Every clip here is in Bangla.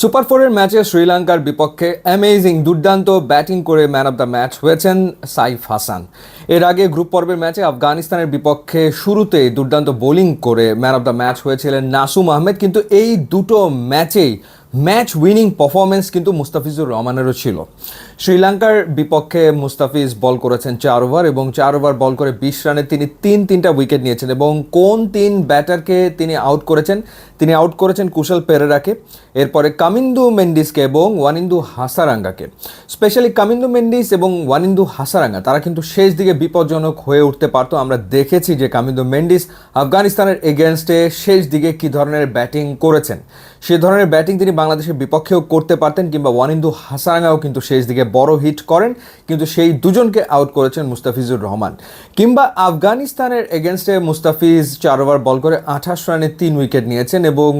সুপার ফোরের ম্যাচে শ্রীলঙ্কার বিপক্ষে অ্যামেজিং দুর্দান্ত ব্যাটিং করে ম্যান অফ দ্য ম্যাচ হয়েছেন সাইফ হাসান। এর আগে গ্রুপ পর্বের ম্যাচে আফগানিস্তানের বিপক্ষে শুরুতেই দুর্দান্ত বোলিং করে ম্যান অফ দ্য ম্যাচ হয়েছিলেন নাসুম আহমেদ, কিন্তু এই দুটো ম্যাচেই ম্যাচ উইনিং পারফরমেন্স কিন্তু মুস্তাফিজুর রহমানেরও ছিল। শ্রীলঙ্কার বিপক্ষে মুস্তাফিজ বল করেছেন চার ওভার এবং চার ওভার বল করে বিশ রানে তিনি তিন তিনটা উইকেট নিয়েছেন এবং কোন তিন ব্যাটারকে তিনি আউট করেছেন? তিনি আউট করেছেন কুশল পেরেরাকে, এরপরে কামিন্দু মেন্ডিসকে এবং ওয়ানিন্দু হাসারাঙ্গাকে। স্পেশালি কামিন্দু মেন্ডিস এবং ওয়ানিন্দু হাসারাঙ্গা, তারা কিন্তু শেষ দিকে বিপজ্জনক হয়ে উঠতে পারতো। আমরা দেখেছি যে কামিন্দু মেন্ডিস আফগানিস্তানের এগেনস্টে শেষ দিকে কী ধরনের ব্যাটিং করেছেন। সে ধরনের ব্যাটিং তিনি বাংলাদেশের বিপক্ষেও করতে পারতেন কিংবা ওয়ানিন্দু হাসারাঙ্গাও কিন্তু শেষ দিকে বড় হিট করেন, কিন্তু সেই দুজনকে আউট করেছেন মুস্তাফিজুর রহমান। কিংবা আফগানিস্তানের এগেনস্টে মুস্তাফিজ চার ওভার বল করে আঠাশ রানে তিন উইকেট নিয়েছেন এবং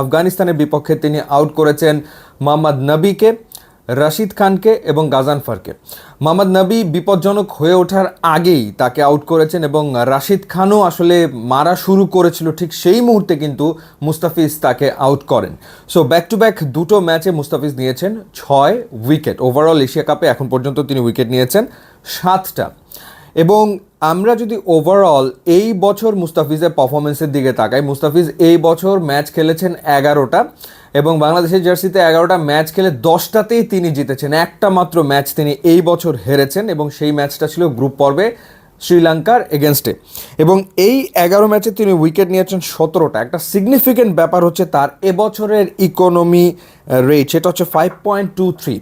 আফগানিস্তানের বিপক্ষে তিনি আউট করেছেন মোহাম্মদ নবীকে। রাশিদ খানকে এবং গাজানফারকে মোহাম্মদ নবী বিপজ্জনক হয়ে ওঠার আগেই তাকে আউট করেছেন এবং রাশিদ খানও আসলে মারা শুরু করেছিল ঠিক সেই মুহূর্তে কিন্তু মুস্তাফিজ তাকে আউট করেন। সো ব্যাক টু ব্যাক দুটো ম্যাচে মুস্তাফিজ নিয়েছেন ছয় উইকেট ওভারঅল এশিয়া কাপে এখন পর্যন্ত তিনি উইকেট নিয়েছেন সাতটা। এবং আমরা যদি ওভারঅল এই বছর মুস্তাফিজের পারফরমেন্সের দিকে তাকাই, মুস্তাফিজ এই বছর ম্যাচ খেলেছেন এগারোটা এবং বাংলাদেশের জার্সিতে এগারোটা ম্যাচ খেলে দশটাতেই তিনি জিতেছেন। একটা মাত্র ম্যাচ তিনি এই বছর হেরেছেন এবং সেই ম্যাচটা ছিল গ্রুপ পর্বে শ্রীলঙ্কার এগেনস্টে এবং এই এগারো ম্যাচে তিনি উইকেট নিয়েছেন সতেরোটা। একটা সিগনিফিকেন্ট ব্যাপার হচ্ছে তার এবছরের ইকোনমি রেট সেটা হচ্ছে five point two three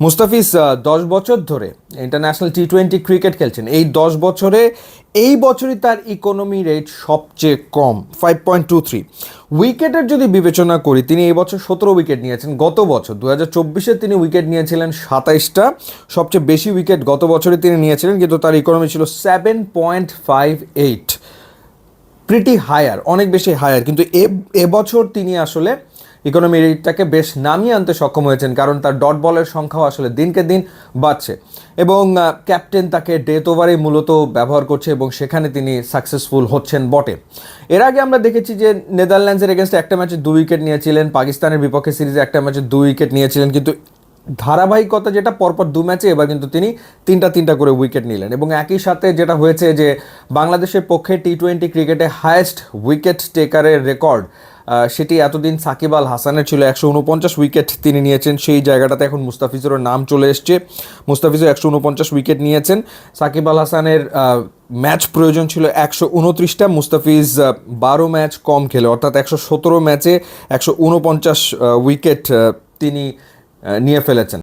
Mustafiz দশ বছর ধরে ইন্টারন্যাশনাল টি টোয়েন্টি ক্রিকেট খেলছেন। এই দশ বছরে এই বছরই তার ইকোনমি রেট সবচেয়ে কম ফাইভ পয়েন্ট টু থ্রি উইকেটের যদি বিবেচনা করি, তিনি এই বছর সতেরো উইকেট নিয়েছেন গত বছর। দু হাজার চব্বিশে তিনি উইকেট নিয়েছিলেন সাতাইশটা। সবচেয়ে বেশি উইকেট গত বছরে তিনি নিয়েছিলেন, কিন্তু তার ইকোনমি ছিল seven point five eight pretty higher অনেক বেশি হায়ার কিন্তু এ এবছর তিনি আসলে ইকোনমি রেটটাকে বেশ নামিয়ে আনতে সক্ষম হয়েছেন, কারণ তার ডট বলের সংখ্যাও আসলে দিনকে দিন বাড়ছে। এবং ক্যাপ্টেন তাকে ডেথ ওভারে মূলত ব্যবহার করছে এবং সেখানে তিনি সাকসেসফুল হচ্ছেন বটে। এর আগে আমরা দেখেছি যে নেদারল্যান্ডসের এগেনস্টে একটা ম্যাচে দুই উইকেট নিয়েছিলেন, পাকিস্তানের বিপক্ষে সিরিজে একটা ম্যাচে দুই উইকেট নিয়েছিলেন, কিন্তু ধারাবাহিকতা যেটা পরপর দু ম্যাচে এবার কিন্তু তিনি তিনটা তিনটা করে উইকেট নিলেন। এবং একই সাথে যেটা হয়েছে যে বাংলাদেশের পক্ষে টি টোয়েন্টি ক্রিকেটে হায়েস্ট উইকেট টেকারের রেকর্ড সেটি এতদিন সাকিব আল হাসানের ছিল। একশো উনপঞ্চাশ উইকেট তিনি নিয়েছেন। সেই জায়গাটাতে এখন মুস্তাফিজেরও নাম চলে এসছে। মুস্তাফিজও একশো উনপঞ্চাশ উইকেট নিয়েছেন। সাকিব আল হাসানের ম্যাচ প্রয়োজন ছিল একশো উনত্রিশটা। মুস্তাফিজ বারো ম্যাচ কম খেলে। অর্থাৎ একশো সতেরো ম্যাচে একশো উনপঞ্চাশ উইকেট তিনি নিয়ে ফেলেছেন।